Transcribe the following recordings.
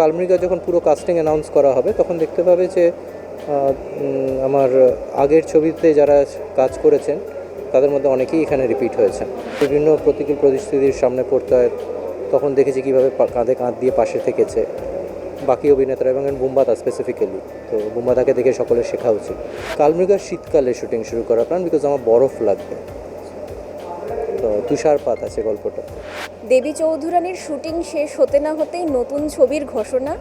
কালমৃগা যখন পুরো casting announce করা হবে, তখন দেখতে পাবে যে আমার আগের ছবিতে যারা কাজ করেছেন, তাদের মধ্যে অনেকেই এখানে রিপিট হয়েছেন। বিভিন্ন প্রতিকূল পরিস্থিতির সামনে পড়তে হয়, তখন দেখেছি কীভাবে কাঁধে কাঁধ দিয়ে পাশে থেকেছে বাকি অভিনেতারা এবং বুম্বাদা স্পেসিফিক্যালি তো বুম্বাদাকে দেখে সকলের শেখা উচিত। কালমৃগার শীতকালে শুটিং শুরু করা প্ল্যান বিকজ আমার বরফ লাগবে। তুষারপাত আছে গল্পটা। দেবী চৌধুরানীর শুটিং শেষ হতে না হতেই নতুন ছবির ঘোষণা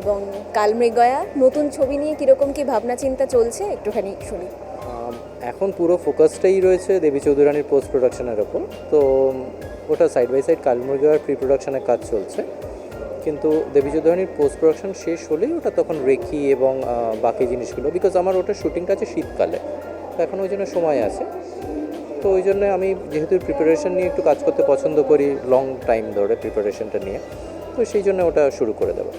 এবং কালমৃগয়া নতুন ছবি নিয়ে কীরকম কি ভাবনা চিন্তা চলছে একটুখানি শুনি। এখন পুরো ফোকাসটাই রয়েছে দেবী চৌধুরানীর পোস্ট প্রোডাকশনের ওপর। তো ওটা সাইড বাই সাইড কালমুরগার প্রি প্রোডাকশনের কাজ চলছে। কিন্তু দেবী চৌধুরানীর পোস্ট প্রোডাকশন শেষ হলেই ওটা তখন রেখি এবং বাকি জিনিসগুলো বিকজ আমার ওটা শুটিংটা আছে শীতকালে। তো এখন ওই জন্য সময় আছে। তো ওই জন্য আমি যেহেতু প্রিপারেশন নিয়ে একটু কাজ করতে পছন্দ করি লং টাইম ধরে প্রিপারেশনটা নিয়ে তো সেই জন্য ওটা শুরু করে দেবো।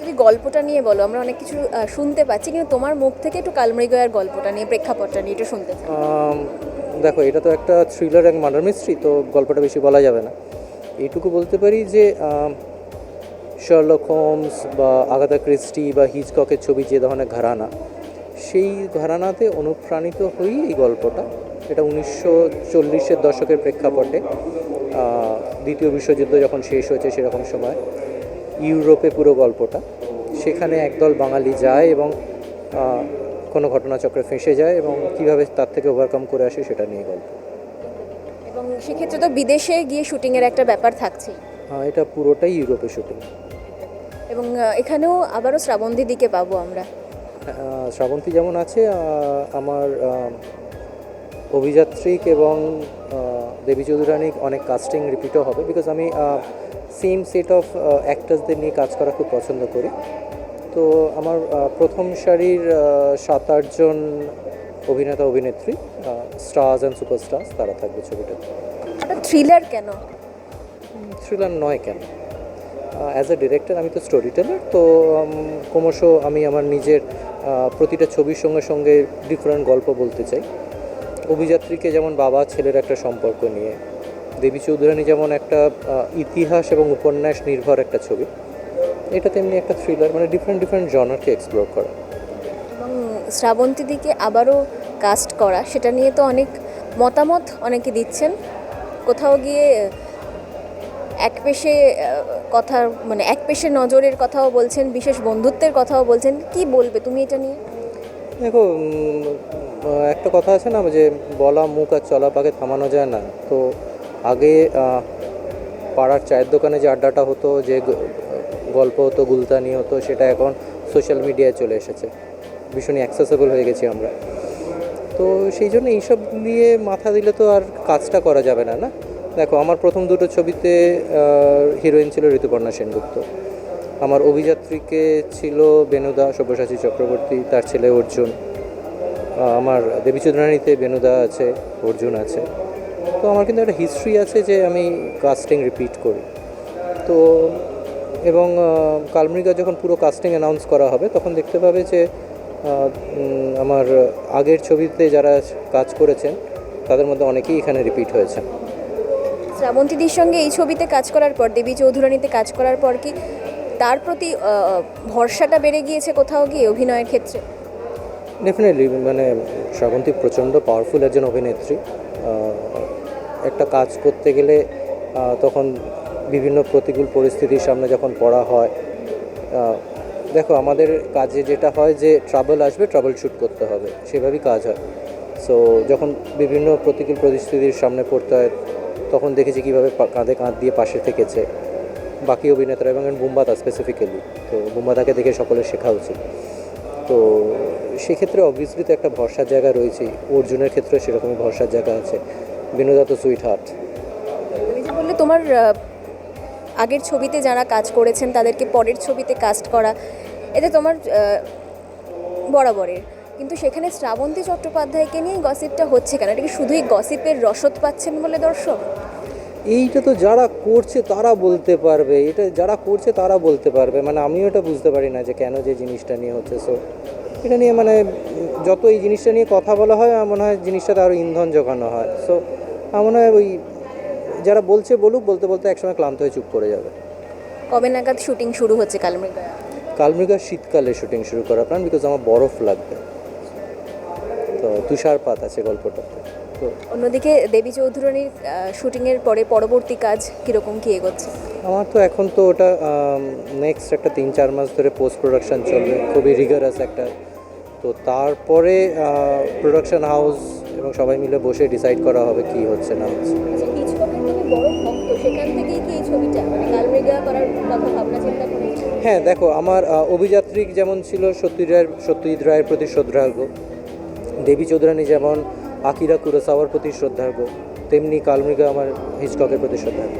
যদি গল্পটা নিয়ে বলো আমরা অনেক কিছু শুনতে পাচ্ছি কিন্তু তোমার মুখ থেকে একটু কালমৃগয়ার গল্পটা নিয়ে প্রেক্ষাপটটা নিয়ে একটু শুনতে দেখো এটা তো একটা থ্রিলার এক মার্ডার মিস্ট্রি তো গল্পটা বেশি বলা যাবে না। এইটুকু বলতে পারি যে শার্লক হোমস বা আগাদা ক্রিস্টি বা হিজককের ছবি যে ধরনের ঘরানা সেই ঘরানাতে অনুপ্রাণিত হয়েই এই গল্পটা এটা উনিশশো চল্লিশের দশকের প্রেক্ষাপটে দ্বিতীয় বিশ্বযুদ্ধ যখন শেষ হয়েছে সেরকম সময় ইউরোপে পুরো গল্পটা সেখানে একদল বাঙালি যায় এবং কোনো ঘটনাচক্রে ফেঁসে যায় এবং কীভাবে তার থেকে ওভারকাম করে আসে সেটা নিয়ে গল্প। এবং সেক্ষেত্রে তো বিদেশে গিয়ে শুটিংয়ের একটা ব্যাপার থাকছেই। আহ, এটা পুরোটাই ইউরোপে শুটিং এবং এখানেও আবারও শ্রাবন্তী দিকে পাবো আমরা। শ্রাবন্তী যেমন আছে আমার অভিযাত্রিক এবং দেবী চৌধুরানী অনেক কাস্টিং রিপিটও হবে বিকজ আমি সেম সেট অফ অ্যাক্টার্সদের নিয়ে কাজ করা খুব পছন্দ করি। তো আমার প্রথম সারির সাত আটজন অভিনেতা অভিনেত্রী স্টার্স অ্যান্ড সুপারস্টার্স তারা থাকবে ছবিটা থ্রিলার কেন? থ্রিলার নয় কেন? অ্যাজ এ ডিরেক্টর আমি তো স্টোরি টেলার তো ক্রমশ আমি আমার নিজের প্রতিটা ছবির সঙ্গে সঙ্গে ডিফারেন্ট গল্প বলতে চাই। অভিযাত্রীকে যেমন বাবা ছেলের একটা সম্পর্ক নিয়ে দেবী চৌধুরানী যেমন একটা ইতিহাস এবং উপন্যাস নির্ভর একটা ছবি এটা তেমনি একটা থ্রিলার মানে ডিফারেন্ট ডিফারেন্ট জনারকে এক্সপ্লোর করা। এবং শ্রাবন্তী দিকে আবারও কাস্ট করা সেটা নিয়ে তো অনেক মতামত অনেকে দিচ্ছেন। কোথাও গিয়ে এক পেশে কথা মানে এক পেশে নজরের কথাও বলছেন বিশেষ বন্ধুত্বের কথাও বলছেন কি বলবে তুমি এটা নিয়ে? দেখো একটা কথা আছে না যে বলা, মুখ আর চলা পাকে থামানো যায় না। তো আগে পাড়ার চায়ের দোকানে যে আড্ডাটা হতো, যে গল্প হতো, গুলতানি হতো, সেটা এখন সোশ্যাল মিডিয়ায় চলে এসেছে। ভীষণই অ্যাক্সেসেবল হয়ে গেছি আমরা। তো সেই জন্য এইসব নিয়ে মাথা দিলে তো আর কাজটা করা যাবে না না? দেখো, আমার প্রথম দুটো ছবিতে হিরোইন ছিল ঋতুপর্ণা সেনগুপ্ত। আমার অভিযাত্রীকে ছিল বেনুদা সব্যসাচী চক্রবর্তী, তার ছেলে অর্জুন। আমার দেবী চৌধুরানীতে বেনুদা আছে, অর্জুন আছে। তো আমার কিন্তু একটা হিস্ট্রি আছে যে আমি কাস্টিং রিপিট করি। তো এবং কালমৃগা যখন পুরো কাস্টিং অ্যানাউন্স করা হবে, তখন দেখতে পাবে যে আমার আগের ছবিতে যারা কাজ করেছেন, তাদের মধ্যে অনেকেই এখানে রিপিট হয়েছেন। শ্রাবন্তীদির সঙ্গে এই ছবিতে কাজ করার পর, দেবী চৌধুরানীতে কাজ করার পর কি তার প্রতি ভরসাটা বেড়ে গিয়েছে কোথাও গিয়ে অভিনয়ের ক্ষেত্রে? ডেফিনেটলি মানে শ্রাবন্তী প্রচণ্ড পাওয়ারফুল একজন অভিনেত্রী। একটা কাজ করতে গেলে তখন বিভিন্ন প্রতিকূল পরিস্থিতির সামনে যখন পড়া হয় দেখো আমাদের কাজে যেটা হয় যে ট্রাবল আসবে ট্রাবল শ্যুট করতে হবে। সেভাবেই কাজ হয়। সো যখন বিভিন্ন প্রতিকূল পরিস্থিতির সামনে পড়তে হয়, তখন দেখেছি কীভাবে কাঁধে কাঁধ দিয়ে পাশে থেকেছে। বাকি অভিনেতারা, এবং বুম্বাদা স্পেসিফিক্যালি তো বুম্বাদাকে দেখে সকলের শেখা উচিত। তো সেক্ষেত্রে অবভিয়াসলি তো একটা ভরসার জায়গা রয়েছে অর্জুনের ক্ষেত্রে সেরকমই ভরসার জায়গা আছে। বিনোদা তো সুইট হার্ট বললে তোমার আগের ছবিতে যারা কাজ করেছেন তাদেরকে পরের ছবিতে কাস্ট করা এতে তোমার বরাবরের। কিন্তু সেখানে শ্রাবন্তী চট্টোপাধ্যায়কে নিয়ে গসিপটা হচ্ছে কেন? এটা কি শুধুই গসিপের রসদ পাচ্ছেন বলে দর্শক? এইটা তো যারা করছে তারা বলতে পারবে। এটা যারা করছে তারা বলতে পারবে। মানে আমিও এটা বুঝতে পারি না যে কেন যে জিনিসটা নিয়ে হচ্ছে। সো এটা নিয়ে মানে যত এই জিনিসটা নিয়ে কথা বলা হয় আমার মনে হয় জিনিসটাতে আরও ইন্ধন জোগানো হয়। সো আমার মনে হয় ওই যারা বলছে বলুক বলতে বলতে একসময় ক্লান্ত হয়ে চুপ করে যাবে। কবে নাগাদ শুটিং শুরু হচ্ছে কালমৃগা? কালমৃগা শীতকালে শুটিং শুরু করা প্ল্যান বিকজ আমার বরফ লাগবে। তো তুষারপাত আছে গল্পটাতে তো অন্যদিকে দেবী চৌধুরানীর শুটিংয়ের পরে পরবর্তী কাজ কীরকম কী এগোচ্ছে? আমার তো এখন তো ওটা নেক্সট একটা তিন চার মাস ধরে পোস্ট প্রোডাকশান চলবে। খুবই রিগারাস একটা তো তারপরে প্রোডাকশন হাউস এবং সবাই মিলে বসে ডিসাইড করা হবে কি হচ্ছে না হচ্ছে। আচ্ছা মানে হ্যাঁ দেখো আমার অভিযাত্রিক যেমন ছিল সত্যজিৎ রায়ের সত্যজিৎ রায়ের প্রতি শ্রদ্ধার্ঘ দেবী চৌধুরানী যেমন আকিরা কুরোসাওয়ার প্রতি শ্রদ্ধার্ঘ তেমনি কালমৃগা আমার হিচককের প্রতি শ্রদ্ধার্ঘ